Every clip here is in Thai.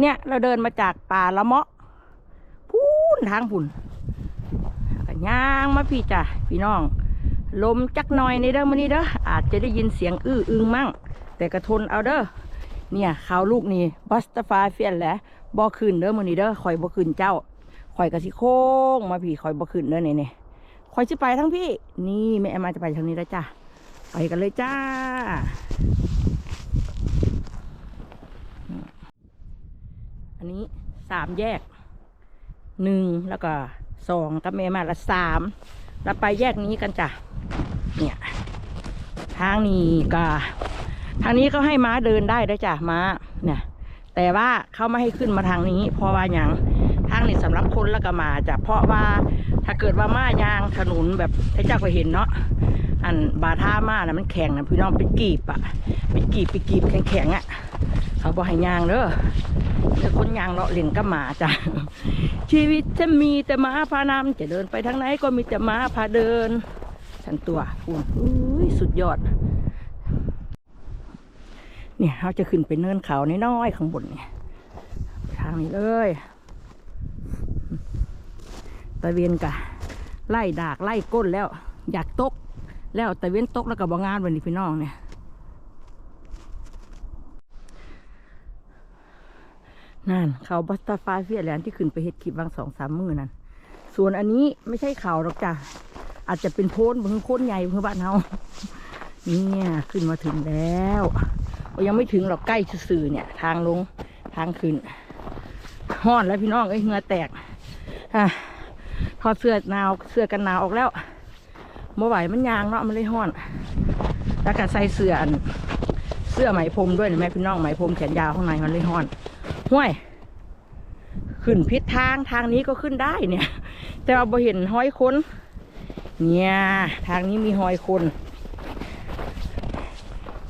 เนี่ยเราเดินมาจากป่าละเมาะพูนทางพุ่นแล้วก็ย่างมาพี่จ้ะพี่น้อง ลมจักหน่อยในเด้อมื้อนี้เด้ออาจจะได้ยินเสียงอื้ออึงมั่ง แต่กระทนเอาเด้อเนี่ยข่าวลูกนี่บัสตาฟาเฟียนแหละบ่ขึ้นเด้อมื้อนี้เด้อข่อยบ่ขึ้นเจ้าข่อยก็สิโค้งมาพี่ข่อยบ่ขึ้นเด้อนี่นี่ข่อยสิไปทั้งพี่ นี่แม่มาจะไปทางนี้แล้วจ้ะไปกันเลยจ้า อันนี้สามแยกหนึ่งแล้วก็สองกับแม่มาละสามแล้วไปแยกนี้กันจ้ะเนี่ยทางนี้ก็ทางนี้ก็ให้ม้าเดินได้ด้วยจ้ะม้าเนี่ยแต่ว่าเขาไม่ให้ขึ้นมาทางนี้ เพราะว่าอย่างทางนี้สำหรับคนแล้วก็มาจ้ะเพราะว่าถ้าเกิดว่าม้ายางถนนแบบให้เจ้าก็เห็นเนาะอันบาท่าม้านะมันแข็งนะพี่น้องเป็นกีบอะเป็นกีบเป็นกีบแข็งๆอะ เขาบอกให้ยางเด้อเป็นคนยางเลาะเล่นกับหมาจ้ะชีวิตจะมีแต่หมาพานำจะเดินไปทางไหนก็มีแต่หมาพาเดินฉันตัวคุณอุ้ยสุดยอด เนี่ยเราจะขึ้นไปเนินเขาน้อยๆข้างบนเนี่ยทางนี้เลยตะเวียนกะไล่ดากไล่ก้นแล้ว อยากตก แล้วตะเวียนตกแล้วก็บองานวันนี้พี่น้องเนี่ย นั่นเขาบัสตาฟาเฟียแลนด์ที่ขึ้นไปเฮ็ดคลิปบางสองสามมือนั่นส่วนอันนี้ไม่ใช่เขาหรอกจ้ะอาจจะเป็นโพนเพิ่งโคนใหญ่เพิ่งบ้านเฮาเนี่ยขึ้นมาถึงแล้วยังไม่ถึงหรอกใกล้สื่อเนี่ย ทางลงทางขึ้นห้อนแล้วพี่น้องเอ้ยเหงื่อแตกอะถอดเสื้อหนาวเสื้อกันหนาวออกแล้วเมื่อไหวมันยางเนาะมันเลยห้อน แล้วก็ใส่เสื้อเสื้อไหมพรมด้วยเห็นไหมพี่น้องไหมพรมแขนยาวข้างในมันเลยห้อน ห้วย ขึ้นพิษทางทางนี้ก็ขึ้นได้เนี่ย แต่ว่าบ่เห็นห้อยคนเนี่ยทางนี้มีห้อยคน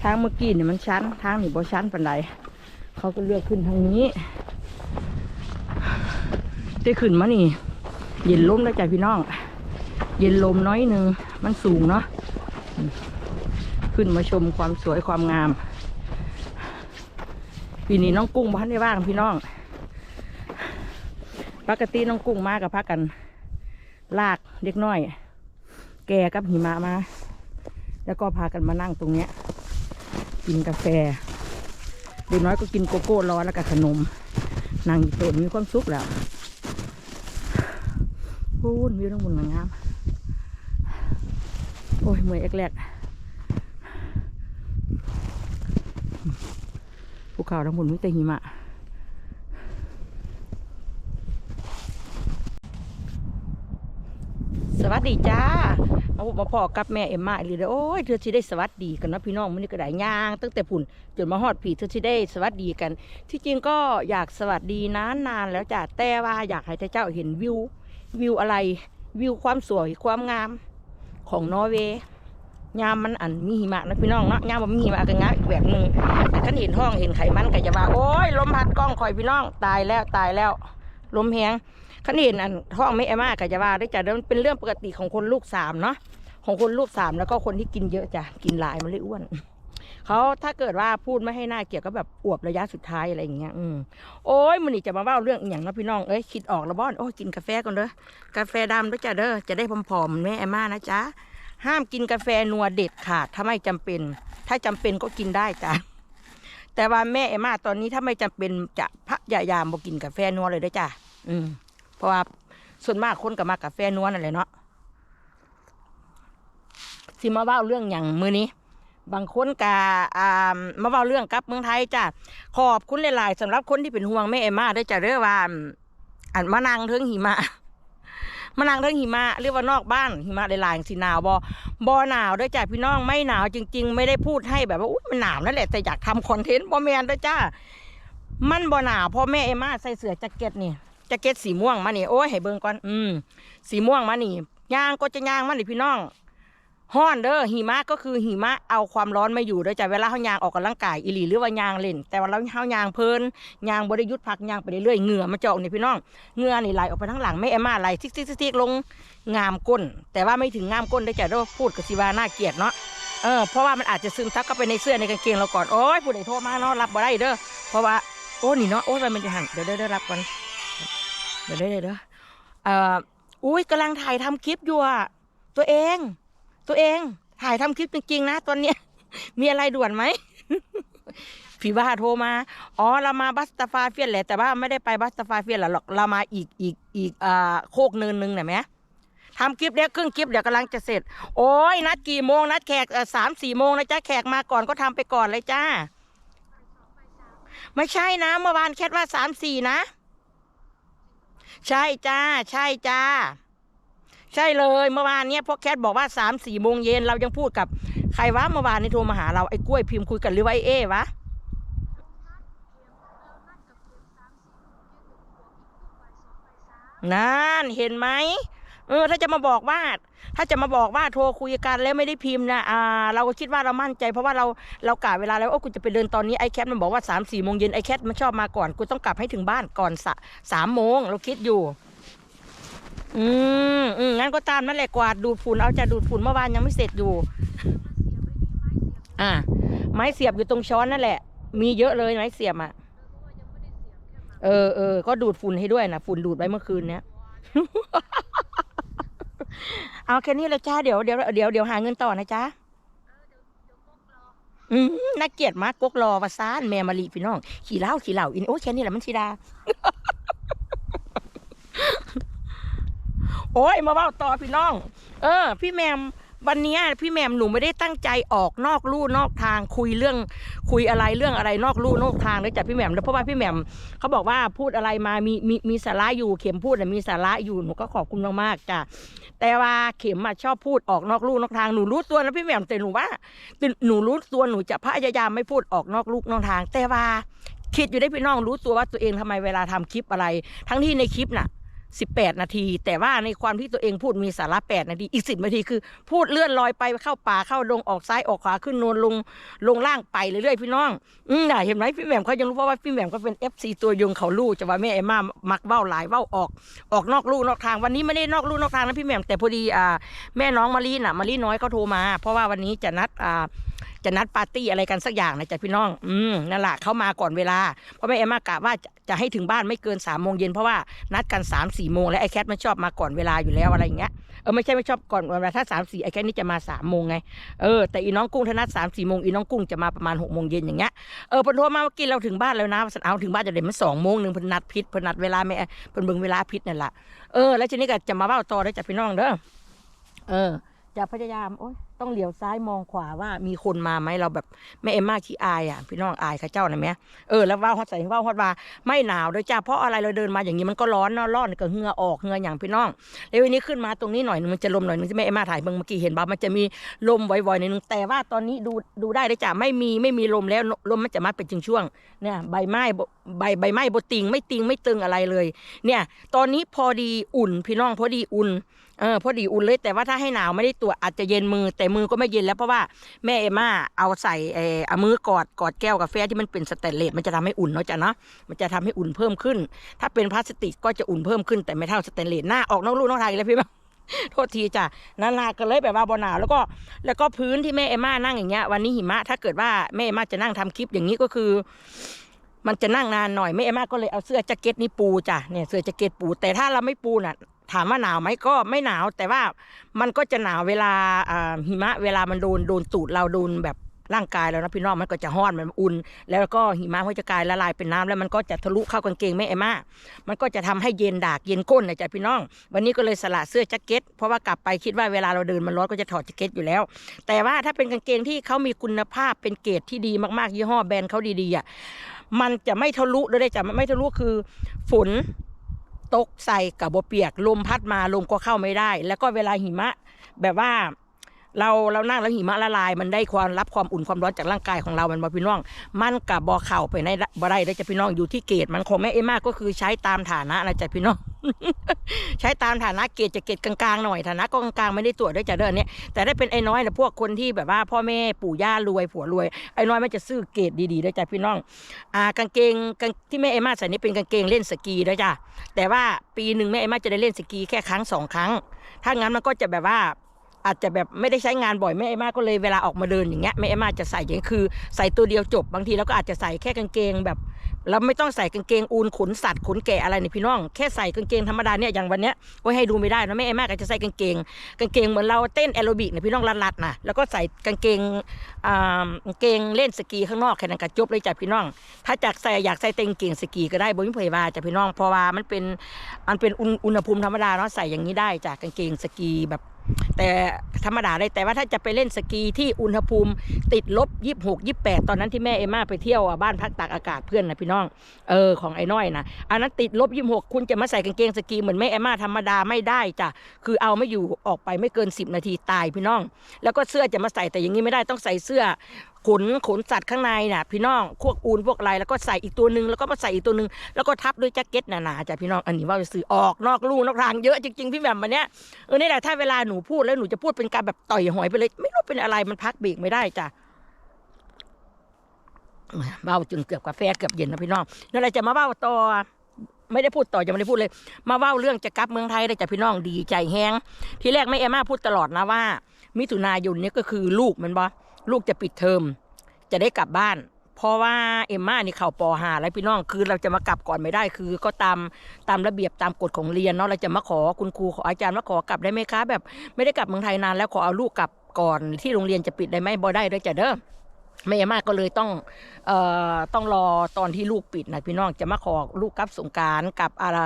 ทางเมื่อกี้เนี่ยมันชันทางนี่บ่ชันปันใดเขาก็เลือกขึ้นทางนี้ได้ขึ้นมานี่ เย็นลมแล้วจ้ะพี่น้อง เย็นลมน้อยหนึ่งมันสูงเนาะขึ้นมาชมความสวยความงาม ปีนี้น้องกุ้งพันได้ว่างพี่น้อง ปกติน้องกุ้งมากับพักกัน ลากเด็กน้อย แก่กับหิมะมา แล้วก็พากันมานั่งตรงเนี้ย กินกาแฟเด็กน้อยก็กินโกโก้ร้อนแล้วก็ขนมนั่งโต๊ะมีความสุขแล้วพูนวิวทั้งหมดงามโอ้ยเมื่อยเอกแรก ภู เขาทั้งหมดมีแต่หิมะสวัสดีจ้ามาพบมาพ่อกับแม่เอ็มมาอีหลีเด้อโอ้ยเธอสิได้สวัสดีกันนะพี่น้องมื้อนี้ก็ได้ย่าง ตั้งแต่พุ่นจนมาฮอดผีเธอสิได้สวัสดีกัน ที่จริงก็อยากสวัสดีนานนานๆแล้วจ้ะแต่ว่าอยากให้เจ้าเห็นวิว วิวอะไร วิวความสวยความงามของนอร์เวย์ ยามมันอันมีหิมะนะพี่น้องเนาะยามมันมีหิมะก็งามอีกแบบหนึ่งแต่ขันเห็นห้องเห็นไขมันก็จะว่าโอ้ยลมพัดกล้องคอยพี่น้องตายแล้วตายแล้วลมแหงขันเห็นอันห้องไม่เอมาก็จะว่าได้จ้ะมันเป็นเรื่องปกติของคนลูกสามเนาะของคนลูกสามแล้วก็คนที่กินเยอะจ้ะกินหลายมันเลยอ้วนเขาถ้าเกิดว่าพูดไม่ให้หน้าเกลียดก็แบบอวบระยะสุดท้ายอะไรอย่างเงี้ย อืมโอ้ยมันนี่จะมาเล่าเรื่องอย่างนะพี่น้อง เอ้ยคิดออกแล้วบ้อน โอ้ยกินกาแฟก่อนเด้อ กาแฟดำด้วยจ้ะเด้อ จะได้ผอมๆแม่แอมมานะจ๊ะ ห้ามกินกาแฟนัวเด็ดขาดถ้าไม่จำเป็น ถ้าจำเป็นก็กินได้จ้ะแต่ว่าแม่แอมมาตอนนี้ถ้าไม่จำเป็นจะพยายามบ่กินกาแฟนัวเลยด้อจ้ะอืม เพราะว่าส่วนมากคนก็มากาแฟนัวนั่นแหละเนาะสิมาเล่าเรื่องอย่างมือนี้ บางคนกาอ่ามาเล่าเรื่องกับเมืองไทยจ้ะขอบคุณหลาย ๆสำหรับคนที่เป็นห่วงแม่เอมาได้จ้ะเด้องว่าอั่นอันมานั่งเทิงหิมะ มานั่งเทิงหิมะเรียกว่านอกบ้านหิมะหลายๆสีหนาวบอบอหนาวด้อจ้ะพี่น้องไม่หนาวจริง ๆ ไม่ได้พูดให้แบบว่าอุ้ยมันหนาวนั่นแหละแต่อยากทำคอนเทนต์บอแมนเด้อจ้ามันบอหนาวเพราะแม่เอมาใส่เสื้อแจ็คเก็ตนี่แจ็คเก็ตสีม่วงมานี่โอ้ยให้เบิ่งก่อนอืมสีม่วงมานี่ยางก็จะยางมานี่พี่น้อง ฮ้อนเด้อหิมะก็คือหิมะเอาความร้อนมาอยู่ด้อจ้ะเวลาเฮายางออกกำลังกายอีหลีหรือว่ายางเล่น แต่ว่าเราเฮายางเพลินยางบ่ได้หยุดพักยางไปเรื่อยๆเหงื่อมันจะอกนี่พี่น้องเหงื่อนี่ไหลออกไปทั้งหลังไม่แอมาไหลทิกทิกทิกลงงามก้น แต่ว่าไม่ถึงงามก้นได้จ้ะเด้อพูดกับสิวาน่าเกลียดเนาะเออเพราะว่ามันอาจจะซึมซับเข้าไปในเสื้อในกางเกงเราก่อนโอ้ยผู้ใดโทรมาเนาะรับบ่ได้เด้อเพราะว่าโอ้นี่เนาะโอ้ยมันจะหันเดี๋ยวเดี๋ยวเดี๋ยวรับก่อนเดี๋ยวเดี๋ยวเดี๋ยวเอ่ออุ้ยกำลังถ่ายทำคลิปอยู่อะตัวเอง ตัวเองถ่ายทำคลิปจริงๆนะตอนเนี้ยมีอะไรด่วนไหมพี่ว่าโทรมา อ๋อ เรามาบัสตาฟาเฟียนแหละ แต่ว่าไม่ได้ไปบัสตาฟาเฟียนหรอก เรามาอีกอีกอีกอ่าโคกเนินหนึงน่ะไหมทำคลิปเนี้ยครึ่งคลิปเดี๋ยวกำลังจะเสร็จ โอ้ยนัดกี่โมงนัดแขกสามสี่โมงนะจ้าแขกมาก่อนก็ทำไปก่อนเลยจ้า ไม่ใช่นะ เมื่อวานแคทว่าสามสี่นะ ใช่จ้า ใช่จ้า ใช่เลยเมื่อวานเนี้ยพวกแคทบอกว่าสามสี่โมงเย็นเรายังพูดกับใครวะเมื่อวานนี่โทรมาหาเราไอ้กล้วยพิมพ์คุยกันหรือว่าไอ้เอวะนั่นเห็นไหมเออ ถ้าจะมาบอกว่า ถ้าจะมาบอกว่าโทรคุยกันแล้วไม่ได้พิมพ์นะอ่า เราก็คิดว่าเรามั่นใจ เพราะว่าเราเรากะเวลาแล้วโอ้กูจะไปเดินตอนนี้ไอ้แคทมันบอกว่าสามสี่โมงเย็นไอ้แคทมันชอบมาก่อนกูต้องกลับให้ถึงบ้านก่อนสะสามโมงเราคิดอยู่ อืมอืมงั้นก็ตามนั่นแหละกวาดดูดฝุ่นเอาจะดูดฝุ่นเมื่อวานยังไม่เสร็จอยู่ อ่า ไม้เสียบอยู่ตรงช้อนนั่นแหละ มีเยอะเลยไม้เสียบอะเออเออก็ดูดฝุ่นให้ด้วยนะฝุ่นดูดไว้เมื่อคืนเนี้ยเอาแค่นี้เลยจ้าเดี๋ยวเดี๋ยวเดี๋ยวเดี๋ยวหาเงินต่อนะจ๊ะอืมน่าเกลียดมากกกรอวาซานแม่มารีพี่น้อง ขี่เหล้าขี่เหล้าอินโอ้แค่นี้แหละมันชีดา โอ้ยมาเบ้าต่อพี่น้อง เออ พี่แมมวันนี้พี่แมมหนูไม่ได้ตั้งใจออกนอกลู่นอกทางคุยเรื่องคุยอะไรเรื่องอะไรนอกลู่นอกทางเลยจากพี่แหม่มเพราะว่าพี่แหม่มเขาบอกว่าพูดอะไรมามีมีมีสาระอยู่เข็มพูดมีสาระอยู่หนูก็ขอบคุณมากๆจ้ะแต่ว่าเข็มอะชอบพูดออกนอกลู่นอกทางหนูรู้ตัวนะพี่แหม่มแต่หนูว่าหนูรู้ตัวหนูจะพยายามไม่พูดออกนอกลู่นอกทาง แต่ว่าคิดอยู่ได้พี่น้องรู้ตัวว่าตัวเองทำไมเวลาทำคลิปอะไร ทั้งที่ในคลิปน่ะ 18 นาที แต่ว่าในความที่ตัวเองพูดมีสาระ 8 นาที อีก 10 นาทีคือ พูดเลื่อนลอยไปเข้าป่าเข้าดงออกซ้ายออกขวาขึ้นโนนลงลงล่างไปเรื่อยๆพี่น้อง อืมน่ะเห็นไหมพี่แหม่มเขายังรู้เพราะว่าพี่แหม่มก็เป็น FC ตัวยงเขาลู่จะว่าแม่เอมมามักเว้าหลายเว้าออกออกนอกลู่นอกทางวันนี้ไม่ได้นอกลู่นอกทางนะพี่แหม่มแต่พอดีอ่าแม่น้องมารีน่ะมารีน้อยเขาโทรมา เพราะว่าวันนี้จะนัดอ่า จะนัดปาร์ตี้อะไรกันสักอย่างนะจ๊ะพี่น้อง อืมนั่นแหละเขามาก่อนเวลา เพราะแม่เอ็มมากะว่าจะให้ถึงบ้านไม่เกินสามโมงเย็นเพราะว่านัดกันสามสี่โมงแล้วไอ้แคทมันชอบมาก่อนเวลาอยู่แล้วอะไรอย่างเงี้ยเออไม่ใช่ไม่ชอบก่อนเวลาถ้าสามสี่ไอ้แคทนี่จะมาสามโมงไงเออแต่อีน้องกุ้งถ้านัดสามสี่โมงอีน้องกุ้งจะมาประมาณหกโมงเย็นอย่างเงี้ยเออพิ่นโทรมาว่ากินเราถึงบ้านแล้วนะสันเอาถึงบ้านจะเดี๋ยวมันสองโมงหนึ่งพนนัดพิษพนนัดเวลาไม่เพิ่นเบิ่งเวลาพิษนั่นแหละเออแล้วทีนี้ก็จะมาเบ้าต่อได้จากพี่น้องเด้อเออจะพยายามโอ๊ย ต้องเหลียวซ้ายมองขวาว่ามีคนมาไหมเราแบบแม่เอ็มมาขี้อายอะพี่น้องอายข้าเจ้านะแม่เออแล้วว่าฮอดใส่ว่าฮอดว่าไม่หนาวด้วยจ้าเพราะอะไรเราเดินมาอย่างนี้มันก็ร้อนเนาะร้อนก็เหงื่อออกเหงื่ออย่างพี่น้องแล้ววันนี้ขึ้นมาตรงนี้หน่อยนึงมันจะลมหน่อยนึงที่แม่เอ็มมาถ่ายเมื่อกี้เห็นบ่ามันจะมีลมไวๆในอยนึงแต่ว่าตอนนี้ดูดูได้เลยจ้าไม่มีไม่มีลมแล้วลมมันจะมาเป็นช่วงๆเนี่ยใบไม้ใบใบไม้บติงไม่ติงไม่ตึงอะไรเลย เนี่ย ตอนนี้พอดีอุ่นพี่น้องพอดีอุ่นเออพอดีอุ่นเลยแต่ว่าถ้าให้หนาวไม่ได้ตัวอาจจะเย็นมือแต่มือก็ไม่เย็นแล้วเพราะว่าแม่เอม่าเอาใส่เออเอามือกอดกอดแก้วกาแฟที่มันเป็นสแตนเลสมันจะทำให้อุ่นเนาะจ้ะเนาะมันจะทำให้อุ่นเพิ่มขึ้น ถ้าเป็นพลาสติกก็จะอุ่นเพิ่มขึ้นแต่ไม่เท่าสแตนเลสหน้าออกนอกลูกนอกทางแล้วพี่บ้าโทษทีจ้ะนั่นละก็เลยแบบว่าบนหนาวแล้วก็แล้วก็พื้นที่แม่เอม่านั่งอย่างเงี้ยวันนี้หิมะถ้าเกิดว่าแม่เอม่าจะนั่งทำคลิปอย่างนี้ก็คือ มันจะนั่งนานหน่อยแม่เอม่าก็เลยเอาเสื้อแจ็คเก็ตนี้ปูจ้ะเนี่ยเสื้อแจ็คเก็ตปู แต่ถ้าเราไม่ปูน่ะ ถามว่าหนาวไหมก็ไม่หนาว แต่ว่ามันก็จะหนาวเวลาหิมะเวลามันโดนโดนตูดเราโดนแบบร่างกายเรานะพี่น้องมันก็จะห้อนมันอุ่น แล้วก็หิมะมันจะกลายละลายเป็นน้ำแล้วมันก็จะทะลุเข้ากางเกงแม่เอม่ามันก็จะทำให้เย็นดากเย็นก้นนะจ๊ะพี่น้อง วันนี้ก็เลยสละเสื้อแจ็คเก็ตเพราะว่ากลับไปคิดว่าเวลาเราเดินมันร้อนก็จะถอดแจ็คเก็ตอยู่แล้ว แต่ว่าถ้าเป็นกางเกงที่เขามีคุณภาพเป็นเกรดที่ดีมากๆยี่ห้อแบรนด์เขาดีๆอะมันจะไม่ทะลุด้วยได้จ้ะไม่ทะลุคือฝน ตกใส่กับบเปียกลมพัดมาลมก็เข้าไม่ได้ แล้วก็เวลาหิมะ แบบว่า เราเรานั่งแล้วหิมะละลาย มันได้ความรับความอุ่นความร้อนจากร่างกายของเรา มันบอพี่น้อง มันกับบอเข่าไปในบ่ได้ได้จะพี่น้องอยู่ที่เกตมันของแม่เอมมาก็คือใช้ตามฐานะนะจ๊ะพี่น้องใช้ตามฐานะเกตจะเกตกลางๆหน่อยฐานะก็กลางๆไม่ได้ตรวจด้วยจ้ะเด้อเนี่ยแต่ได้เป็นไอ้น้อยนะพวกคนที่แบบว่า พ่อแม่ปู่ย่ารวยผัวรวยไอ้น้อยมันจะซื้อเกตดีๆด้วยจ้ะพี่น้อง อ่ากางเกงกางที่แม่เอมมาใส่นี่เป็นกางเกงเล่นสกีด้วยจ้ะแต่ว่าปีหนึ่งแม่เอมมาจะได้เล่นสกีแค่ครั้งสองครั้ง ถ้างั้นมันก็จะแบบว่า อาจจะแบบไม่ได้ใช้งานบ่อยแม่เอมมาก็เลยเวลาออกมาเดินอย่างเงี้ยแม่เอมมาจะใส่อย่างคือ ใส่ตัวเดียวจบบางทีเราก็อาจจะใส่แค่กางเกงแบบ เราไม่ต้องใส่กางเกงอูนขนสัตว์ขนแกะอะไรนี่พี่น้อง แค่ใส่กางเกงธรรมดาเนี่ยอย่างวันเนี้ยไว้ให้ดูไม่ได้นะแม่เอมมาก็จะใส่กางเกงกางเกงเหมือนเราเต้นแอโรบิกนะพี่น้องรัดๆนะแล้วก็ใส่กางเกงอ่ากางเกงเล่นสกีข้างนอกแค่นั้นก็จบเลยจ้ะพี่น้อง ถ้าจากใส่อยากใส่เต็งเกงสกีก็ได้บนเพยว่าจ้ะพี่น้องเพราะว่ามันเป็นมันเป็นอุณอุณหภูมิธรรมดาเนาะใส่อย่างนี้ได้จากกางเกงสกีแบบแต่ธรรมดาเลยแต่ว่าถ้าจะไปเล่นสกีที่อุณหภูมิติดลบยี่หกยี่แปดตอนนั้นที่แม่เอมมาไปเที่ยวบ้านพักตากอากาศเพื่อนนะพี่น้องเออของไอ้น้อยนะอันนั้นติดลบยี่หกคุณจะมาใส่กางเกงสกีเหมือนแม่เอมมาธรรมดาไม่ได้จ้ะคือเอาไม่อยู่ออกไปไม่เกิน 10 นาทีตายพี่น้อง แล้วก็เสื้อจะมาใส่แต่อย่างนี้ไม่ได้ต้องใส่เสื้อขนขนสัตว์ข้างในน่ะพี่น้องพวกอูนพวกอะไรแล้วก็ใส่อีกตัวหนึ่งแล้วก็มาใส่อีกตัวหนึ่งแล้วก็ทับด้วยแจ็คเก็ตหนาๆจ้ะพี่น้องอันนี้ว่าจะซื้อออกนอกลู่นอกทางเยอะจริงๆพี่แหม่มวันเนี้ยเออนี่แหละถ้าเวลาหนูพูดแล้วหนูจะพูดเป็นการแบบต่อยหอยไปเลย ไม่รู้เป็นอะไรมันพักเบรกไม่ได้จ้ะ เบ้าจนเกือบกาแฟเกือบเย็นนะพี่น้องนั่นแหละจะมาเบ้าต่อไม่ได้พูดต่อยังไม่ได้พูดเลย มาเว้าเรื่องจะกลับเมืองไทยได้จ้ะพี่น้องดีใจแฮงทีแรกแม่เอมมาพูดตลอดนะว่า มิถุนายนนี้ก็คือลูกมันบอลูกจะปิดเทอมจะได้กลับบ้าน เพราะว่าเอมม่านี่เข่าปอหาแล้วพี่น้องคือเราจะมากลับก่อนไม่ได้คือ ก็ตามตามระเบียบตามกฎของเรียนเนาะเราจะมาขอคุณครูขออาจารย์มาขอกลับได้ไหมคะแบบ ไม่ได้กลับเมืองไทยนานแล้วขอเอาลูกกลับก่อนที่โรงเรียนจะปิดได้ไหมบอได้ด้วยจ้ะเด้อ แม่เอมม่าก็เลยต้องเอ่อต้องรอตอนที่ลูกปิดนะพี่น้องจะมาขอลูกกับสงการกับอะไร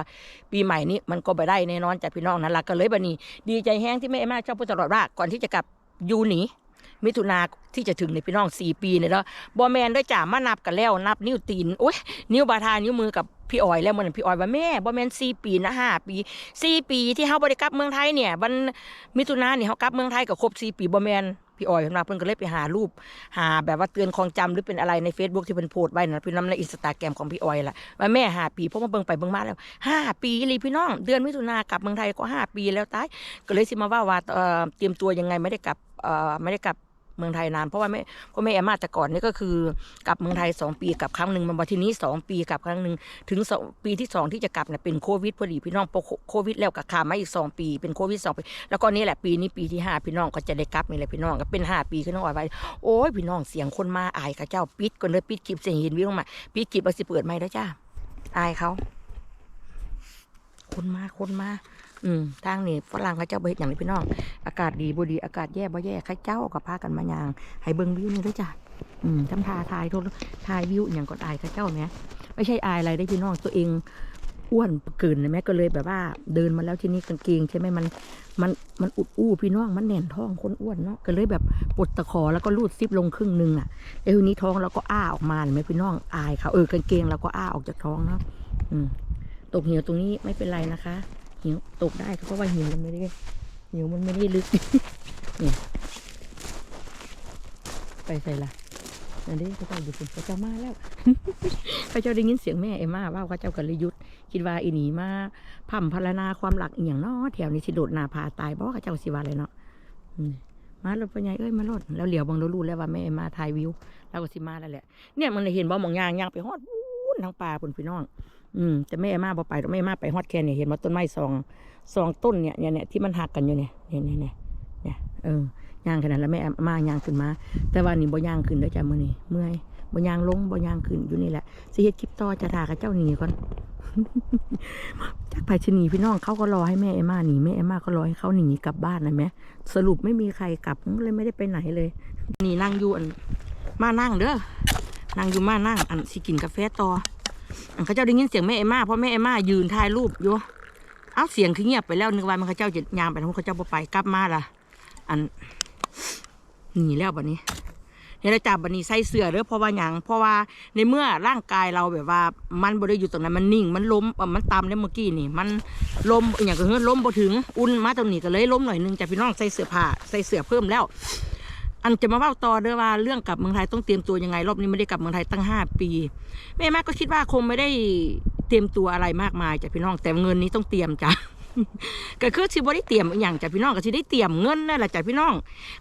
ปีใหม่นี้มันก็ไปได้แน่นอนจ้ะพี่น้องนั่นละก็เลยบันนี้ ดีใจแห้งที่แม่เอมม่าชอบพูดตลอดว่าก่อนที่จะกลับยูหนีมิถุนาที่จะถึงในพี่น้องสี่ปีเนี่ยแล้วบอแมนด้วยจ่ามานับกันแล้วนับนิ้วตีนโอ้ยนิ้วบาทานิ้วมือกับพี่ออยแล้วเหมือนพี่ออยว่าแม่บอแมนสี่ปีนะห้าปีสี่ปีที่เฮาบริกับเมืองไทยเนี่ยวันมิถุนาเนี่ยเฮากลับเมืองไทยกับครบสี่ปีบอแมน พี่ออยเพิ่นมาเพิ่นก็เลยไปหารูป หาแบบว่าเตือนความจำหรือเป็นอะไรใน Facebook ที่เพิ่นโพสต์ไว้นะพี่น้องในอินสตาแกรมของพี่ออยล่ะว่าแม่หาปีเพราะมาเบิ่งไปเบิ่งมาแล้วห้าปีเลยพี่น้อง เดือนมิถุนากลับเมืองไทยก็ห้าปีแล้วตายก็เลยสิมาว่าว่าเอ่อเตรียมตัวยังไงไม่ได้กลับเอ่อไม่ได้กลับ เมืองไทยนานเพราะว่าแม่พราะแม่แอมมาแต่ก่อนนี่ก็คือกลับเมืองไทยสองปีกลับครั้งหนึ่งมาทีนี้สองปีกลับครั้งหนึ่งถึงปีที่สองที่จะกลับเนี่ยเป็นโควิดพอดีพี่น้องโควิดแล้วกับขามาอีกสองปีเป็นโควิดสองปีแล้วก็นี่แหละปีนี้ปีที่ห้าพี่น้องก็จะได้กลับนี่แหละพี่น้องก็เป็นห้าปีขึ้นน้องอ่อยไว้โอ้ยพี่น้องเสียงคนมาอายกับเจ้าปิดก่อนเลยปิดคลิปเสียงเห็นวิวมาปิดคลิปเอาสิเปิดไม่แล้วจ้าอายเขาคนมาคนมา อืมทางนี่ฝรั่งเขาเจ้าไปเฮ็ดอย่างนี้พี่น้อง อากาศดีบ่ดีอากาศแย่บ่แย่เข้าเจ้าก็พากันมายางให้เบิ่งวิวนี่ด้วยจ้ะอืมทำทาทายโทรทายวิวอย่างก็อายเข้าเจ้าแหมไม่ใช่อายอะไรได้พี่น้องตัวเองอ้วนเกินนะแม่ก็เลยแบบว่า เดินมาแล้วที่นี้กางเกงใช่ไหมมันมันมันอุดอู้พี่น้องมันแน่นท้องคนอ้วนเนาะก็เลยแบบปลดตะขอแล้วก็รูดซิปลงครึ่งหนึงอะไอ้ทีนี้ท้องเราก็อ้าออกมาเห็นไหมพี่น้องอายเขาเออกางเกงเราก็อ้าออกจากท้องเนาะอืมตกเหี่ยวตรงนี้ไม่เป็นไรนะคะ หี่ยวตกได้เพราะว่าหี่ยวมันไม่ได้หี่ยวมันไม่ได้ลึกนี่ไปใส่ละนั่นเด้เขาเจ้าอยู่คุณเขาเจ้ามาแล้วเขาเจ้าได้ยินเสียงแม่เอ็มมาว่าเขาเจ้ากันเลยยุดคิดว่าอีหนีมาพั่มพารนาความหลักอย่างนาะแถวนี้สิโดดนาผาตายบ่เขาเจ้าสิว่าเลยเนาะมารถปัญญาเอ้ยมารถแล้วเหลียวบังเรารู้แล้วว่าแม่เอ็มมาถ่ายวิวแล้วก็สิมาแล้วแหละเนี่ยมันเห็นบ่หมองยางยางไปฮอดวู้นทางป่าพุ่นพี่น้อง อืมแต่แม่เอ็มาบ่ไปดอกแม่เอ็มาไปฮอดแค่เนี่ยเห็นว่าต้นไม้สองสองต้นเนี่ยเนี่ยเนี่ยที่มันหักกันอยู่เนี่ยเนี่ยเนี่ยเนี่ยเนี่ยเออย่างขนาดแล้วแม่เอ็มาย่างขึ้นมา แต่ว่านี่บ่ย่างขึ้นเด้อจ้ะมื้อนี้เมื่อยบ่ย่างลงบ่ย่างขึ้นอยู่นี่แหละสิเฮ็ดคลิปต่อจะถ่ากับเจ้าหนีก่อนจากไปชนีพี่น้องเขาก็รอให้แม่เอมมาหนีแม่เอมมาก็รอให้เขาหนีกลับบ้านนะแม่สรุปไม่มีใครกลับเลยไม่ได้ไปไหนเลยนี่นั่งอยู่อันมานั่งเด้อนั่งอยู่มานั่งอันสิกินกาแฟต่อ เขาเจ้าได้ยินเสียงแม่เอมมาเพราะแม่เอมมายืนถ่ายรูปอยู่เอ้าเสียงคือเงียบไปแล้วนึกว่ามันเขาเจ้าจะยามไปทางเขาเจ้าไปกลับมาละอันหนีแล้วบัดนี้เนี่ยเราจับบันนี้ใส่เสื้อเด้อเพราะว่าหยังเพราะว่าในเมื่อร่างกายเราแบบว่า มันบ่ได้อยู่ตรงนั้นมันนิ่ง มันล้มมันตามได้เมื่อกี้นี่มันล้มอย่างก็เฮือล้มบ่ถึง อุ่นมาตรงนี้ก็เลยล้มหน่อยนึงแต่พี่น้องใส่เสื้อผ้าใส่เสื้อเพิ่มแล้ว อันจะมาเล่าต่อเด้อว่าเรื่องกลับเมืองไทยต้องเตรียมตัวยังไงรอบนี้ไม่ได้กลับเมืองไทยตั้งห้าปีแม่ม่ก็คิดว่าคงไม่ได้เตรียมตัวอะไรมากมายจ้ะพี่น้องแต่เงินนี้ต้องเตรียมจ้ะก็คือสิบได้เตรียมอย่างจ้ะพี่น้องก็สิได้เตรียมเงินนั่นแหละจ้ะพี่น้อง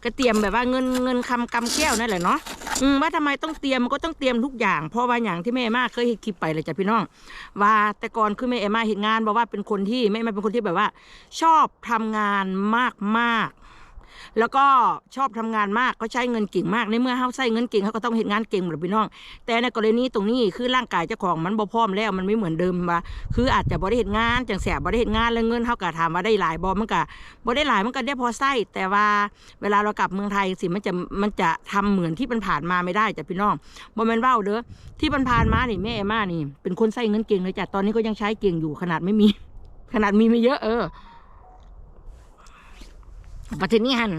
ก็เตรียมแบบว่าเงินเงินคำกำแก้วนั่นแหละเนาะอืมว่าทำไมต้องเตรียมมันก็ต้องเตรียมทุกอย่าง เพราะว่าอย่างที่แม่มมาเคยเห็นคลิปไปเลยจ้ะพี่น้อง ว่าแต่ก่อนคือแม่เอมาเห็นงานบอกว่าเป็นคนที่แม่มาเป็นคนที่แบบว่า ชอบทำงานมากมาก แล้วก็ชอบทำงานมากเขาใช้เงินเก่งมากในเมื่อเขาใช้เงินเก่งเขาก็ต้องเห็นงานเก่งหมดพี่น้อง แต่ในกรณีตรงนี้คือร่างกายเจ้าของมันบ่พร้อมแล้วมันไม่เหมือนเดิมว่าคืออาจจะบ่ได้เห็นงานจังแสบบ่ได้เห็นงานแล้วเงินเขาก็ถามว่าได้หลายบ่มันก็บ่ได้หลายมันก็ได้พอใช้แต่ว่าเวลาเรากลับเมืองไทยสิมันจะมันจะทำเหมือนที่มันผ่านมาไม่ได้จ้ะพี่น้องบ่แม่นเว้าเด้อที่มันผ่านมานี่แม่เอม่านี่ เป็นคนใช้เงินเก่งเลยจ้ะตอนนี้ก็ยังใช้เก่งอยู่ขนาดไม่มีขนาดมีไม่เยอะเออ ประเทศนี้หัน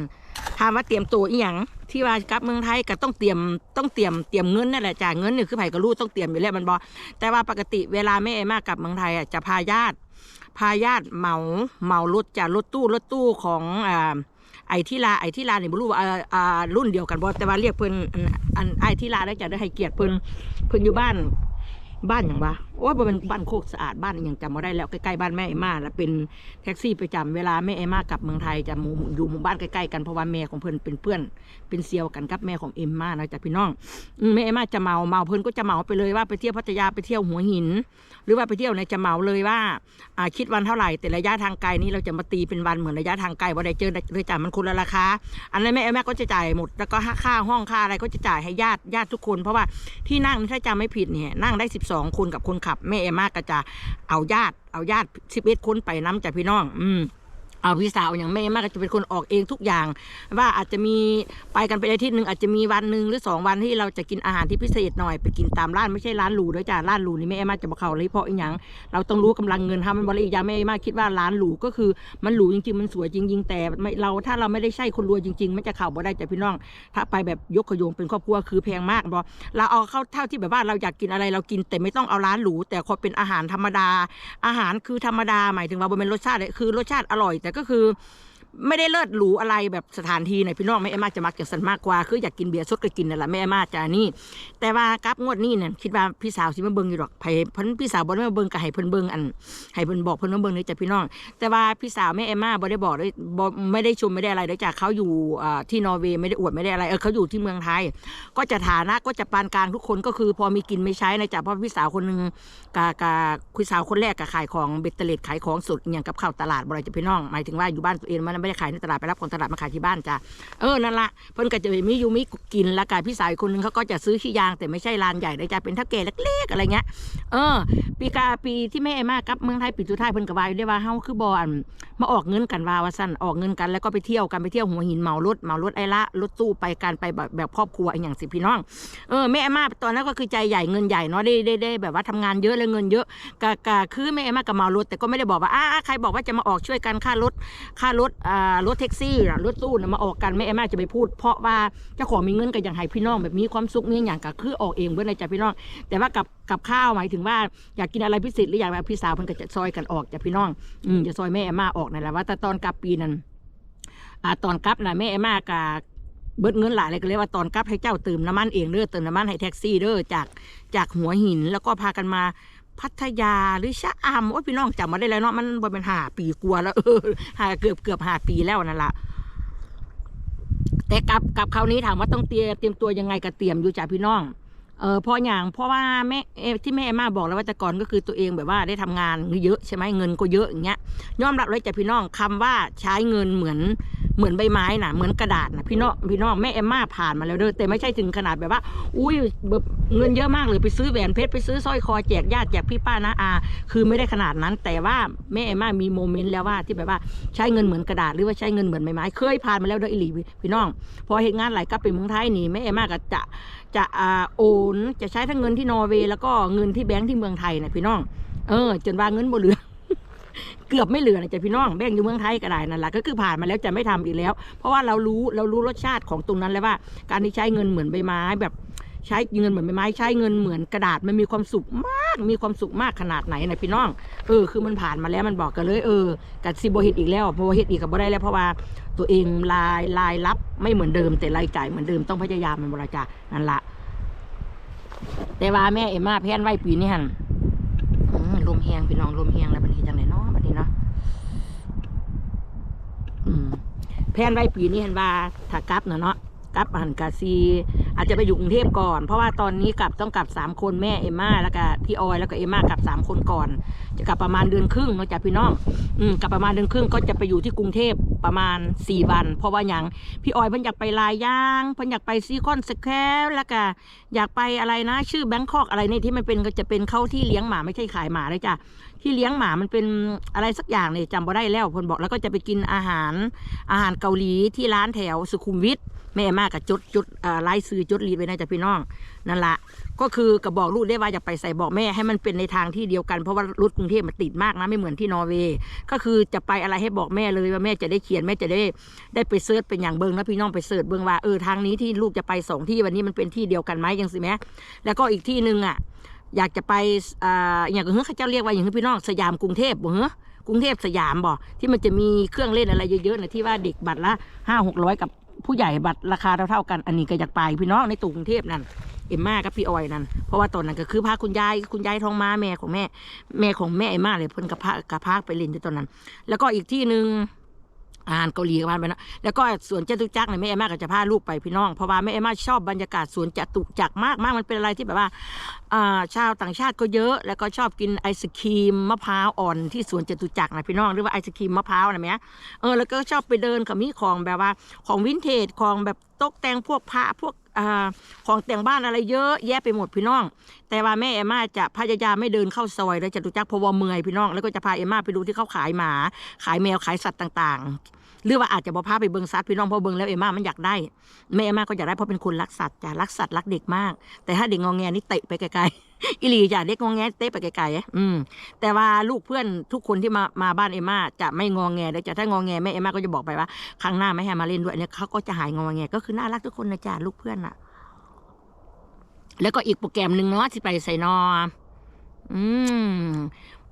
ถามว่าเตรียมตัวอีหยังที่ว่ากลับเมืองไทยก็ต้องเตรียมต้องเตรียมเตรียมเงินนั่นแหละจ่ายเงินนี่คือไผ่ก็รู้ต้องเตรียมอยู่แล้วมันบอแต่ว่าปกติเวลาแม่เอมากลับเมืองไทยอะจะพาญาติพาญาติเหมาเหมารถจากรถตู้รถตู้ของอ่าไอที่ลาไอที่ลาเนี่ยไม่รู้ว่าอ่ารุ่นเดียวกันบ่แต่ว่าเรียกเพิ่นอันอันไอที่ลาได้จะได้ให้เกียรติเพิ่นเพิ่นอยู่บ้านบ้านอย่างวะ โอ้ยบ่เป็นบ้านโคกสะอาดบ้านย่างจำมาได้แล้วใกล้ๆบ้านแม่เอมาแล้วเป็นแท็กซี่ประจำเวลาแม่เอมากลับเมืองไทยจะหมู่อยู่หมู่บ้านใกล้ๆกันเพราะว่าแม่ของเพิ่อนเป็นเพื่อน เป็นเซียวกันกับแม่ของเอ็มมานะจ๊ะพี่น้องแม่เอมาจะเมาเมาเพิ่อนก็จะเมาไปเลยว่าไปเที่ยวพัทยาไปเที่ยวหัวหิน หรือว่าไปเที่ยวในยจะเมาเลยว่าอ่าคิดวันเท่าไหร่แต่ระยะทางไกลนี้เราจะมาตีเป็นวันเหมือนระยะทางไกลว่าได้เจอเลยจ่ายมันคนละราคาอันนั้นแม่แม่ก็จะจ่ายหมดแล้วก็ค่าห้องค่าอะไรก็จะจ่ายให้ญาติญาติทุกคน เพราะว่าที่นั่งถ้าจำไม่ผิดเนี่ยนั่งได้ 12 คนกับคนขับแม่เอมากก็จะเอาญาติเอาญาติปอิดคนไปน้ำจากพี่น้อง อืม เอาพี่สาวอย่างแม่มากก็จะเป็นคนออกเองทุกอย่าง ว่าอาจจะมีไปกันไปอาทิตย์หนึ่งอาจจะมีวันหนึ่งหรือสองวันที่เราจะกินอาหารที่พิเศษหน่อยไปกินตามร้านไม่ใช่ร้านหรูด้วยจ้ะร้านหรูนี่แม่มากจะบอกเขาเลยเพราะอีหยังเราต้องรู้กำลังเงินทำมันบริอีกอย่างแม่มากคิดว่าร้านหรูก็คือมันหรูจริงๆมันสวยจริง ๆ แต่ไม่เราถ้าเราไม่ได้ใช่คนรวยจริงๆมันจะเข่าบ่ได้จ้ะพี่น้อง ถ้าไปแบบยกขยงเป็นครอบครัวคือแพงมากบอเราเอาเข้าเท่าที่แบบว่าเราอยากกินอะไรเรากิน แต่ไม่ต้องเอาร้านหรูแต่ขอเป็นอาหารธรรมดา อาหารคือธรรมดาหมายถึงว่าบ่เป็นรสชาติคือรสชาติอร่อยแต่ก็คือ ไม่ได้เลิศหรูอะไรแบบสถานที่ไหนพี่น้องแม่เอมมาจะมักจะสันมากกว่าคืออยากกินเบียร์สดก็กินนั่นแหละแม่เอมมาจะนี่ แต่ว่ากับงวดนี้เนี่ยคิดว่าพี่สาวสิมาเบิ่งอยู่ดอกไผเพิ่นพี่สาวบ่ได้มาเบิ่งก็ให้เพิ่นเบิ่งอันให้เพิ่นบอกเพิ่นมาเบิ่งเด้อจ้ะพี่น้อง แต่ว่าพี่สาวแม่เอมมาบ่ได้บอกด้วยบ่ไม่ได้ชมไม่ได้อะไรเด้อจ้ะเขาอยู่ที่นอร์เวย์ไม่ได้อวดไม่ได้อะไรเออเขาอยู่ที่เมืองไทย ก็จะฐานะก็จะปานกลางทุกคนก็คือ พอมีกินไม่ใช้นะจ๊ะเพราะพี่สาวคนหนึงกากาคุยสาวคนแรกก็ขายของเบ็ดเตล็ดขายของสดอย่างกับข้าวตลาดบ่ได้จ้ะพี่น้องหมายถึงว่าอยู่บ้านตัวเองมันไม่ได้ขายในตลาดไปรับของตลาดมาขายที่บ้านจ้ะเออนั่นละเพิ่นก็จะมียูมีกินล้วก็พี่สาวคนหนึงเขาก็จะซื้อขี้ยาง แต่ไม่ใช่ร้านใหญ่นะจ๊ะเป็นเท่าแก่เล็กๆอะไรเงี้ยเออ ปีกาปีที่แม่มากับเมืองไทยปีสุดท้ายเพิ่นก็ว่าอยู่ได้ว่าเฮาคือบอลมาออกเงินกันว่าว่าซั่นออกเงินกันแล้วก็ไปเที่ยวกันไปเที่ยวหัวหินเมารถเมารถไอ้ละรถตู้ไปกันไปแบบแบบครอบครัวอย่างสิพี่น้องเออแม่มาตอนนั้นก็คือใจใหญ่เงินใหญ่เนาะได้ได้ได้แบบว่าทำงานเยอะแล้วเงินเยอะกะกะคือแม่มากับเมารถแต่ก็ไม่ได้บอกว่าอ้าใครบอกว่าจะมาออกช่วยกันค่ารถค่ารถอ่ารถแท็กซี่รถตู้มาออกกันแม่แมาจะไปพูด เพราะว่าเจ้าของมีเงินก็อย่างให้พี่น้องแบบมีความสุขมีอย่างก็คือออกเองเบิดเลยจ้ะพี่น้อง แต่ว่ากับกับข้าวหมายถึงว่าอยากกินอะไรพิเศษหรืออยากแบบพี่สาวเพิ่นก็จะซอยกันออกจากพี่น้องอืมจะซอยแม่เอมมาออกนั่นแหละว่าแต่ตอนกลับปีนั้นอ่าตอนกลับนะแม่เอมมากะเบิดเงินหลายเลยก็เลยว่าตอนกลับให้เจ้าเติมน้ำมันเองเด้อเติมน้ำมันให้แท็กซี่เด้อจากจากหัวหินแล้วก็พากันมา พัทยาหรือชะอำโอ้ยพี่น้องจำมาได้แล้วเนาะมันบ่เป็นห้าปีกลัวแล้วเออหาเกือบเกือบห้าปีแล้วนั่นแหละแต่กลับกลับคราวนี้ถามว่าต้องเตรียมเตรียมตัวยังไงก็เตรียมอยู่จ้ะพี่น้องเออพราะอย่างเพราะว่าแม่ที่แม่มาบอกแล้วว่าแต่ก่อนก็คือตัวเองแบบว่าได้ทำงานเยอะใช่ไหมเงินก็เยอะอย่างเงี้ยยอมรับเลยจ้ะพี่น้องคำว่าใช้เงินเหมือน เหมือนใบไม้น่ะเหมือนกระดาษนะพี่น้องพี่น้องแม่เอมมาผ่านมาแล้วเด้อแต่ไม่ใช่ถึงขนาดแบบว่า อุ้ยแบบเงินเยอะมากเลยไปซื้อแหวนเพชรไปซื้อสร้อยคอแจกญาติแจกพี่ป้านะอา คือไม่ได้ขนาดนั้น แต่ว่าแม่เอมมามีโมเมนต์แล้วว่าที่แบบว่าใช้เงินเหมือนกระดาษหรือว่าใช้เงินเหมือนใบไม้เคยผ่านมาแล้วเด้ออีหลีพี่น้อง พอเห็นงานไหลกลับไปเมืองไทยนี่แม่เอมมาก็จะจะอ่าโอนจะใช้ทั้งเงินที่นอร์เวย์แล้วก็เงินที่แบงก์ที่เมืองไทยนะพี่น้อง เออ จนว่าเงินบ่เหลือ เกือบไม่เหลือนะจ๊ะพี่น้องแบ่งอยู่เมืองไทยก็ได้นั่นแหละก็คือผ่านมาแล้วจะไม่ทำอีกแล้ว เพราะว่าเรารู้เรารู้รสชาติของตรงนั้นแล้วว่า การที่ใช้เงินเหมือนใบไม้แบบใช้เงินเหมือนใบไม้ใช้เงินเหมือนกระดาษมันมีความสุขมาก มีความสุขมากขนาดไหนนะพี่น้องเออคือมันผ่านมาแล้วมันบอกกันเลยเออกับซิโบเฮตอีกแล้วเพราะว่าเฮตอีกกับโบได้แล้วเพราะว่าตัวเองรายรายรับไม่เหมือนเดิม แต่รายจ่ายเหมือนเดิมต้องพยายามมันบริจานั่นละแต่ว่าแม่เอ็มมาแพนไว้ปีนี้หันอืมลมแหงพี่น้องลมแหงแล้วบัดนี้จังไหนเนาะบัดเนาะอืม แพนไว้ปีนี้หันว่าถ้ากลับเนาะเนาะกลับหันกาซี อาจจะไปอยู่กรุงเทพก่อน เพราะว่าตอนนี้กลับต้องกลับสามคนแม่เอมมาแล้วก็พี่ออยแล้วก็เอมมากลับสามคนก่อน จะกลับประมาณเดือนครึ่งเนาะจ้ะพี่น้องอืมกลับประมาณเดือนครึ่งก็จะไปอยู่ที่กรุงเทพประมาณ4วัน เพราะว่าอย่างพี่ออยเพิ่นอยากไปลายย่างเพิ่นอยากไปซีคอนสแควร์แล้วก็อยากไปอะไรนะ ชื่อแบงคอกอะไรนี่ที่มันเป็นก็จะเป็นเข้าที่เลี้ยงหมาไม่ใช่ขายหมาเลยจ้ะ ที่เลี้ยงหมามันเป็นอะไรสักอย่างเนี่ยจำบ่ได้แล้วเพิ่นบอกแล้วก็จะไปกินอาหารอาหารเกาหลีที่ร้านแถวสุขุมวิทแม่มากกับจดจดไล่ซื้อจดรีดไว้นะจ๊ะพี่น้องนั่นละก็คือกระบอกลูกได้ว่าอยาไปใส่บอกแม่ให้มันเป็นในทางที่เดียวกันเพราะว่ารถกรุงเทพมันติดมากนะไม่เหมือนที่นอร์เวย์ก็คือจะไปอะไรให้บอกแม่เลยว่าแม่จะได้เขียนแม่จะได้ได้ไปเซิร์ชเป็นอย่างเบิงแล้วพี่น้องไปเสิร์ชเบิงว่าเออทางนี้ที่ลูกจะไปสองที่วันนี้มันเป็นที่เดียวกันไหมยังสิแม่แล้วก็อีกที่หนึ่งอะ อยากจะไปอ่าอย่างเฮ้ยเขาเจ้าเรียกว่าอย่างเฮ้ยพี่น้องสยามกรุงเทพบ่เฮ้กรุงเทพสยามบ่ที่มันจะมีเครื่องเล่นอะไรเยอะๆนะที่ว่าเด็กบัตรละห้าหกร้อยกับผู้ใหญ่บัตรราคาเท่าๆกัน อันนี้ก็อยากไปพี่น้องในตัวกรุงเทพนั่นเอ็มมากับพี่ออยนั่นเพราะว่าตอนนั้นก็คือพาคุณยายคุณยายทองมาแม่ของแม่ แม่ของแม่เอ็มมาเลยเพิ่นกับพากับพาไปเล่นที่ตอนนั้น แล้วก็อีกที่หนึ่ง อาหารเกาหลีกับพานไปนะแล้วก็สวนจตุจักรเนี่ยแม่เอ็มมาก็จะพาลูกไปพี่น้อง เพราะว่าแม่เอ็มมาชอบบรรยากาศสวนจตุจักรมากมากมันเป็นอะไรที่แบบว่าอ่าชาวต่างชาติก็เยอะ แล้วก็ชอบกินไอศครีมมะพร้าวอ่อนที่สวนจตุจักรนะพี่น้องหรือว่าไอศครีมมะพร้าวนะแม่เออแล้วก็ชอบไปเดินกับมีของแบบว่าของวินเทจของแบบตกแต่งพวกพระพวก อ่าของแต่งบ้านอะไรเยอะแยะไปหมดพี่น้อง แต่ว่าแม่เอมมาจะพยายามไม่เดินเข้าซอยแล้วจะดูจักพวเมือยพี่น้องแล้วก็จะพาเอมมาไปดูที่เขาขายหมา ขายแมวขายสัตว์ต่างๆ หรือว่าอาจจะบอพาไปเบิงสัตว์พี่น้องเพราะเบิงแล้วเอมมามันอยากได้แม่เอมมาก็อยากได้เพราะเป็นคนรักสัตว์จ้ะรักสัตว์รักเด็กมาก แต่ถ้าเด็กงองแงนี่เตะไปไกลๆ อิลีจ้ะเด็กงองแงเตะไปไกลๆอืม แต่ว่าลูกเพื่อนทุกคนที่มามาบ้านเอมมาจะไม่งองแงเลยจ้ะถ้างองแงแม่เอมมาก็จะบอกไปว่าครั้งหน้าไม่ให้มาเล่นด้วยเนี่ยเขาก็จะหายงองแงก็คือน่ารักทุกคนนะจ้ะลูกเพื่อนน่ะแล้วก็อีกโปรแกรมหนึ่งเนาะที่ไปใส่นอ อืม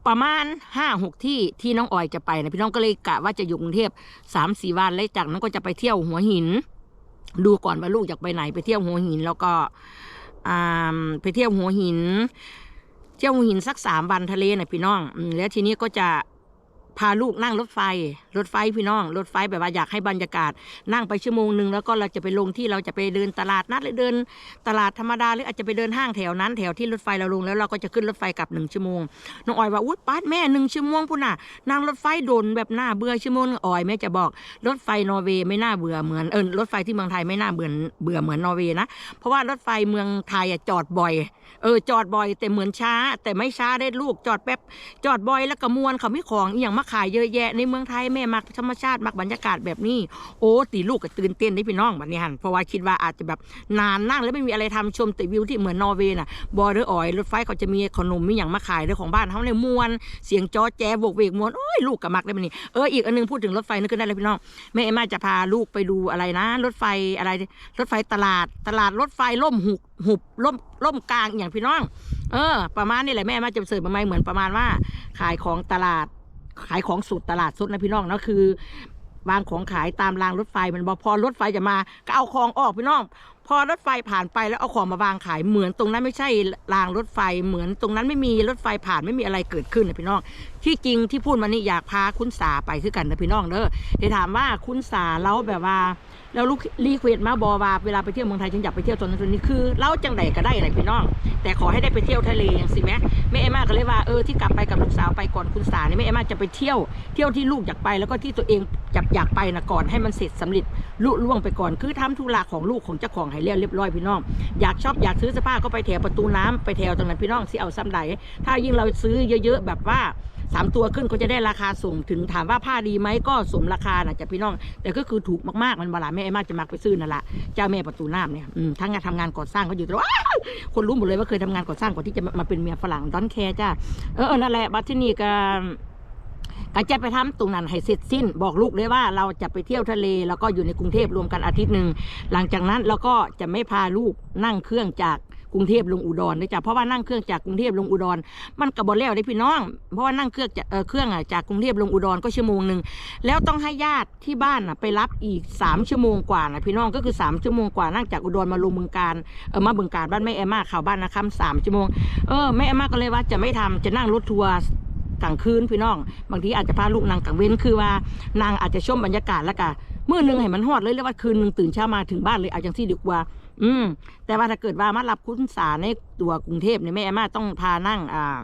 ประมาณห้าหกที่ที่น้องออยจะไปนะพี่น้องก็เลยกะว่าจะอยู่กรุงเทพสามสี่วันแล้วจากนั้นก็จะไปเที่ยวหัวหิน ดูก่อนว่าลูกอยากไปไหนไปเที่ยวหัวหินแล้วก็ ไปเที่ยวหัวหิน เที่ยวหัวหินสักสามวันทะเลนะพี่น้อง แล้วทีนี้ก็จะ พาลูกนั่งรถไฟ รถไฟพี่น้อง รถไฟแบบว่าอยากให้บรรยากาศ นั่งไปชั่วโมงหนึ่งแล้วก็เราจะไปลงที่เราจะไปเดินตลาดนัดหรือเดินตลาดธรรมดาหรืออาจจะไปเดินห้างแถวนั้นแถวที่รถไฟเราลงแล้วเราก็จะขึ้นรถไฟกลับหนึ่งชั่วโมงน้องออยว่าอุ้ยป้าดแม่หนึ่งชั่วโมงพุ่นน่ะนั่งรถไฟโดนแบบหน้าเบื่อชั่วโมงออยแม่จะบอกรถไฟนอร์เวย์ไม่น่าเบื่อเหมือนเออรถไฟที่เมืองไทยไม่น่าเบื่อเบื่อเหมือนนอร์เวย์นะเพราะว่ารถไฟเมืองไทยอะจอดบ่อยเออจอดบ่อยแต่เหมือนช้า แต่ไม่ช้าได้ลูกจอดแป๊บจอดบ่อยแล้วก็มวนเขาไม่ของอย่างมาขายเยอะแยะในเมืองไทยแม่มักธรรมชาติมักบรรยากาศแบบนี้ โอ้ตีลูกก็ตื่นเต้นได้พี่น้องแบบนี้หันเพราะว่าคิดว่าอาจจะแบบนานนั่งแล้วไม่มีอะไรทำชมแต่วิวที่เหมือนนอร์เวย์น่ะบอเดอร์ออยรถไฟเขาจะมีขนมมีอย่างมาขายเรื่องของบ้านเขาเลยมวนเสียงจอแจโบกเวกมวนโอ้ยลูกกับมักได้แบบนี้เอออีกอันนึงพูดถึงรถไฟนึกขึ้นได้เลยพี่น้องแม่เอ็มมาจะพาลูกไปดูอะไรนะ รถไฟอะไร รถไฟตลาดตลาดรถไฟล่มหุบหุบล่มล่มกลางอย่างพี่น้อง เออ ประมาณนี้แหละแม่มาจะเสิร์ฟมาไหมเหมือนประมาณว่า ขายของตลาด ขายของสุดตลาดสดนะพี่น้องเนาะคือวางของขายตามรางรถไฟมันบอกพอรถไฟจะมาก็เอาของออกพี่น้อง พอรถไฟผ่านไปแล้วเอาของมาวางขายเหมือนตรงนั้นไม่ใช่รางรถไฟเหมือนตรงนั้นไม่มีรถไฟผ่านไม่มีอะไรเกิดขึ้นนะพี่น้อง ที่จริงที่พูดมานี่อยากพาคุณสาไปคือกันนะพี่น้องเด้อที่ถามว่าคุณสาเราแบบว่า แล้วลูกรีเควสมาบอว่าเวลาไปเที่ยวเมืองไทยฉันอยากไปเที่ยวตรงนั้นตรงนี้คือเล่าจังใดก็ได้อะไรพี่น้อง แต่ขอให้ได้ไปเที่ยวทะเลอย่างสิแม่แม่เอมมาก็เลยว่าเออที่กลับไปกับลูกสาวไปก่อนคุณสาเนี่ยแม่เอมมาจะไปเที่ยวเที่ยวที่ลูกอยากไปแล้วก็ที่ตัวเองอยากอยากไปนะก่อนให้มันเสร็จสำเร็จลุล่วงไปก่อนคือทำธุระของลูกของเจ้าของให้เรียบเรียบร้อยพี่น้อง อยากชอบอยากซื้อเสื้อผ้าก็ไปแถวประตูน้ำไปแถวตรงนั้นพี่น้องสิเอาซ้ำใดถ้ายิ่งเราซื้อเยอะๆแบบว่า สามตัวขึ้นก็จะได้ราคาสูงถึงถามว่าผ้าดีไหมก็สมราคานะจะพี่น้อง แต่ก็คือถูกมากๆมันเวลาแม่เอมมากจะมักไปซื้อนั่นแหละเจ้าแม่ประตูน้ำเนี่ยทั้งงานทำงานก่อสร้างก็อยู่ตรงว้าคนรู้หมดเลยว่าเคยทำงานก่อสร้างก่อนที่จะมาเป็นเมียฝรั่งดอนแคร์จ้าเออออนั่นแหละบัดที่นี่ก็ก็จะไปทำตรงนั้นให้เสร็จสิ้น บอกลูกเลยว่าเราจะไปเที่ยวทะเล แล้วก็อยู่ในกรุงเทพรวมกันอาทิตย์หนึ่งหลังจากนั้นเราก็จะไม่พาลูกนั่งเครื่องจาก กรุงเทพลงอุดรนะจ๊ะเพราะว่านั่งเครื่องจากกรุงเทพลงอุดร มันกับบอแล้วได้พี่น้อง เพราะว่านั่งเครื่องจากเออเครื่องอะจากกรุงเทพลงอุดรก็ชั่วโมงหนึ่งแล้วต้องให้ญาติที่บ้านอะไปรับอีกสามชั่วโมงกว่านะพี่น้องก็คือสามชั่วโมงกว่านั่งจากอุดรมาลงเมืองการเออมาเมืองการบ้านแม่แอมมาข่าวบ้านนะครับสามชั่วโมงเออแม่แอมมาก็เลยว่าจะไม่ทำจะนั่งรถทัวร์กลางคืนพี่น้อง บางทีอาจจะพาลูกนางกลางเว้นคือว่านางอาจจะชมบรรยากาศแล้วก็มื้อหนึงให้มันฮอดเลยเรียกว่าคืนหนึงตื่นเช้ามาถึงบ้านเลยเอาจังซี่ดีกว่า อืม แต่ว่าถ้าเกิดว่ามารับคุณสาในตัวกรุงเทพเนี่ยแม่อมมาต้องพานั่ง อ่า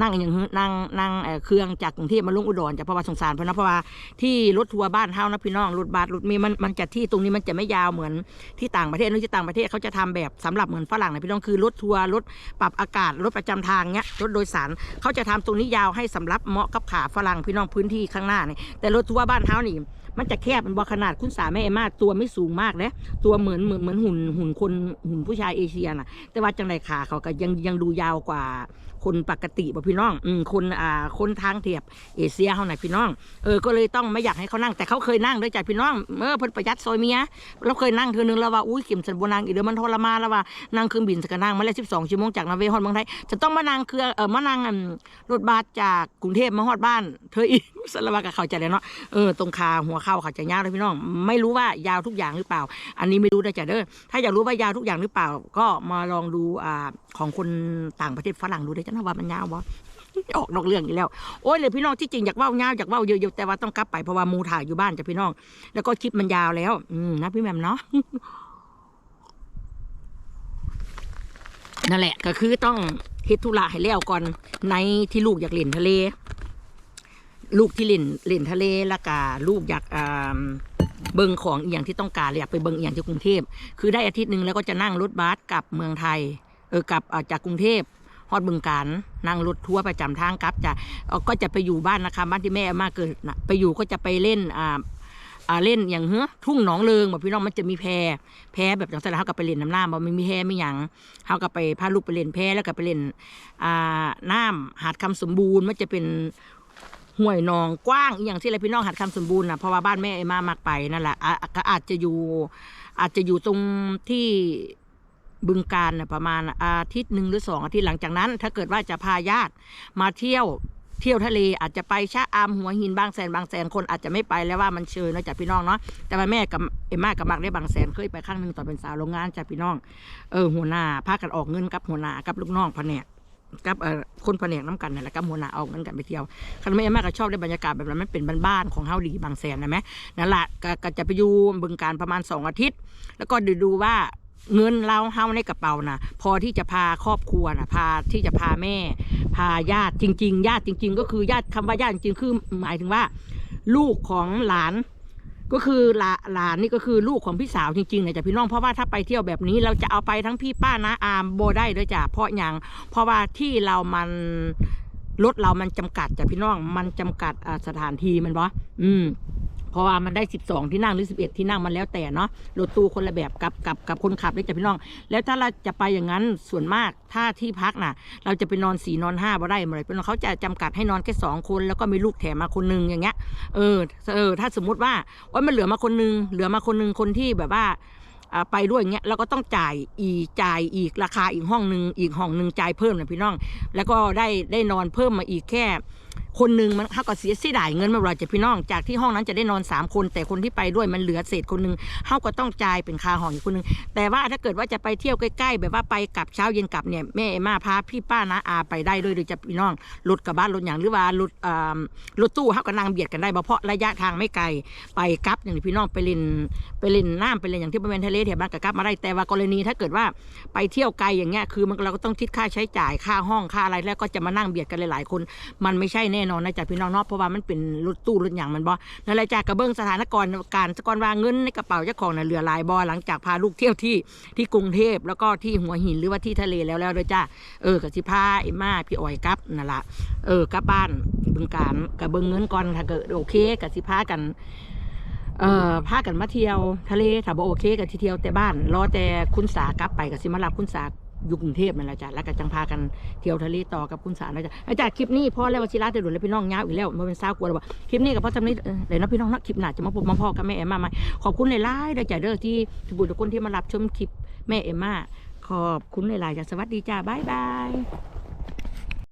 นั่งอย่างนั่งนั่งเครื่องจากกรุงเทพมาลงอุดรจากเพราะว่าสงสารเพราะนะเพราะว่าที่รถทัวร์บ้านเฮานะพี่น้องรถบัสรถเมีมันมันจะที่ตรงนี้มันจะไม่ยาวเหมือนที่ต่างประเทศนึกที่ต่างประเทศเขาจะทำแบบสำหรับเหมือนฝรั่งนะพี่น้องคือรถทัวร์รถปรับอากาศรถประจำทางเนี้ยรถโดยสารเขาจะทำตรงนี้ยาวให้สำหรับเหมาะกับขาฝรั่งพี่น้องพื้นที่ข้างหน้านี่แต่รถทัวร์บ้านเฮานี่ มันจะแคบมันบอขนาดคุณสาแม่เอมมาตัวไม่สูงมากนะตัวเหมือนเหมือนเหมือนหุ่นหุ่นคนหุ่นผู้ชายเอเชียน่ะ แต่ว่าจังไรขาเขาก็ยังยังดูยาวกว่า คนปกติบ่พี่น้องอืมคนอ่าคนทางเทียบเอเชียเฮาไหนะพี่น้องเออก็เลยต้องไม่อยากให้เขานั่งแต่เขาเคยนั่งด้วยจ้ะพี่น้องเมื่อเพิ่นประหยัดซอยเมียเราเคยนั่งเทื่อนึงแล้วว่าอุ้ยเข็มสันบนางอีเดี๋ยวมันทรมานแล้วว่านั่งเครื่องบินสักนั่งมาแล้ว12ชั่วโมงจากนาเวฮอดเมืองไทยจะต้องมานั่งเครื่องเออมานั่งรถบัสจากกรุงเทพมาฮอดบ้านเธออีกสารวัตรกับเขาใจเลยเนาะเออตรงคาหัวเข่าเขาจะยาวเลยพี่น้อง ไม่รู้ว่ายาวทุกอย่างหรือเปล่า อันนี้ไม่รู้ได้จ้ะเด้อถ้าอยากรู้ว่ายาวทุกอย่างหรือเปล่า ก็มาลองดูอ่าของคนต่างประเทศฝรั่งดูได้จ้ะนะว่ามันยาวบ่ออกนอกเรื่องอีกแล้ว โอ้ยเลยพี่น้องที่จริงอยากว้ายาวอยากว้าเยอะๆแต่ว่าต้องกลับไปเพราะว่ามูถ่ายอยู่บ้านจ้ะพี่น้อง แล้วก็คลิปมันยาวแล้ว อืมนะพี่แมมเนาะนั่นแหละก็คือต้องเฮ็ดธุระให้แล้วก่อนในที่ลูกอยากเล่นทะเล ลูกที่เล่นเล่นทะเลแล้วก็ลูกอยากอ่าเบิงของอย่างที่ต้องการอยากไปเบิงอย่างที่กรุงเทพคือได้อาทิตย์หนึ่งแล้วก็จะนั่งรถบัสกลับเมืองไทย เออกลับจากกรุงเทพ ฮอดบึงการนั่งรถทัวร์ประจำทางกลับจะก็จะไปอยู่บ้านนะคะบ้านที่แม่มากเกิดนะไปอยู่ก็จะไปเล่นอ่าอ่าเล่นอย่างเฮ้อทุ่งหนองเลิงแบบพี่น้องมันจะมีแพแพแบบอย่างสระเขาก็ไปเล่นน้ำน้ำบ่มันมีแพไม่หยังเขาก็ไปพาลูกไปเล่นแพแล้วก็ไปเล่นอ่าน้ำหาดคำสมบูรณ์มันจะเป็นห้วยหนองกว้างอย่างที่อะไรพี่น้องหัดคำสมบูรณ์นะเพราะว่าบ้านแม่ไอ้มามักไปนั่นแหละอะก็อาจจะอยู่อาจจะอยู่ตรงที่ บึงการนะประมาณอาทิตย์หนึ่งหรือสองอาทิตย์หลังจากนั้น ถ้าเกิดว่าจะพาญาติมาเที่ยวเที่ยวทะเลอาจจะไปชะอำหัวหินบางแสนบางแสนคนอาจจะไม่ไปแล้วว่ามันเชยนอะจากพี่น้องเนาะแต่ว่าแม่กับเอ็มมากับมักได้บางแสนเคยไปครั้งหนึ่งตอนเป็นสาวโรงงานจากพี่น้อง เออหัวหน้าพากันออกเงินกับหัวหน้ากับลูกน้องแผนกกับเอ่อคนแผนกน้ำกันนั่นแหละกับหัวหน้าเอาเงินกันไปเที่ยวคันไม่มากก็ชอบได้บรรยากาศแบบนั้นมันเป็นบ้านๆของเฮาดีบางแสนนะแม่นั่นแหละก็ก็จะไปอยู่บึงการประมาณสองอาทิตย์ แล้วก็ดูดูว่า เงินเราเฮาในกระเป๋านะพอที่จะพาครอบครัวนะพาที่จะพาแม่ พาญาติจริง ๆ ญาติจริง ๆ ก็คือญาติคำว่าญาติจริงๆคือหมายถึงว่า ลูกของหลาน ก็คือหลาหลานนี่ก็คือลูกของพี่สาวจริงๆนะจ๊ะพี่น้องเพราะว่าถ้าไปเที่ยวแบบนี้เราจะเอาไปทั้งพี่ป้านะอามโบได้ด้วยจ้ะเพราะอย่างเพราะว่าที่เรามันรถเรามันจำกัดจ้ะพี่น้องมันจำกัดสถานที่มันวะอืม ราะว่ามันได้ 12 ที่นั่งหรือ 11 ที่นั่งมันแล้วแต่เนาะรถตู้คนละแบบกับกับกับคนขับด้วยจ้ะพี่น้อง แล้วถ้าเราจะไปอย่างนั้นส่วนมากถ้าที่พักน่ะ เราจะไปนอนสี่นอนห้าบ่ได้เมื่อไรเป็นเขาจะจำกัดให้นอนแค่สองคนแล้วก็มีลูกแถมมาคนหนึงอย่างเงี้ยเออเออถ้าสมมุติว่าว่ามันเหลือมาคนหนึงเหลือมาคนหนึงคนที่แบบว่าไปด้วยอย่างเงี้ยเราก็ต้องจ่ายอีกจ่ายอีกราคาอีกห้องหนึ่งอีกห้องหนึ่งจ่ายเพิ่มนะพี่น้อง แล้วก็ได้ได้นอนเพิ่มมาอีกแค่ คนหนึ่งมันเขาก็เสียเสียดายเงินมาเราจะพี่น้อง จากที่ห้องนั้นจะได้นอน 3 คน แต่คนที่ไปด้วยมันเหลือเศษคนหนึ่งเขาก็ต้องจ่ายเป็นค่าห้องอีกคนหนึ่งแต่ว่าถ้าเกิดว่าจะไปเที่ยวใกล้ๆ แบบว่าไปกลับเช้าเย็นกลับเนี่ยแม่เอมาพาพี่ป้านะอาไปได้ด้วยโดยจะพี่น้องรถกระบะรถอย่างหรือว่ารถอ่ารถตู้เขาก็นั่งเบียดกันได้เพราะระยะทางไม่ไกลไปกลับอย่างพี่น้องไปเล่นไปเล่นน้ำไปเล่นอย่างที่บริเวณทะเลแถวบ้านกับกลับมาได้แต่ว่ากรณีถ้าเกิดว่าไปเที่ยวไกลอย่างเงี้ยคือมันเราก็ต้องคิดค่าใช้จ่ายค่าห้องค่าอะไรแล้วก็จะมานั่งเบียดกันหลายๆคน มันไม่ใช่แน่นอนนะจ๊ะพี่น้องเนาะเพราะว่ามันเป็นรถตู้รถอย่างมันบ่นั่นแหละจ้ะกระเบื้องสถานการณ์การสกอนวางเงินในกระเป๋าเจ้าของน่ะเหลือหลายบ่หลังจากพาลูกเที่ยวที่ที่กรุงเทพแล้วก็ที่หัวหินหรือว่าที่ทะเลแล้วแล้วด้วยจ้ะเออกับสิพาไอ้มาพี่อ้อยกับนั่นละเออกลับบ้านบึงการกับเบิ้งเงินก่อนถ้าเกิดโอเคกับสิพากันเอ่อพากันมาเที่ยวทะเลถ้าบ่โอเคกับที่เที่ยวแต่บ้านรอแต่คุณสากลับไปกับสิมารับคุณสา อยู่กรุงเทพนั่นแหละจ้ะแล้วก็จังพากันเที่ยวทะเลต่อกับคุณสานะจ๊ะอาจารย์คลิปนี้พ่อแล้ววชิระจะดุแล้วพี่น้องยาวอีกแล้วมันเป็นเศร้ากลัวแล้วว่าคลิปนี้กับพ่อจำนี้เออเดี๋ยวนะพี่น้องนะคลิปหน้าจะมาพบมาพ่อกับแม่เอ็มมาไหมขอบคุณหลายๆเด้อจ้ะเด้อที่ทุกบุญทุกคนที่มารับชมคลิปแม่เอ็มมาขอบคุณหลายๆจ้ะสวัสดีจ้าบ๊ายบาย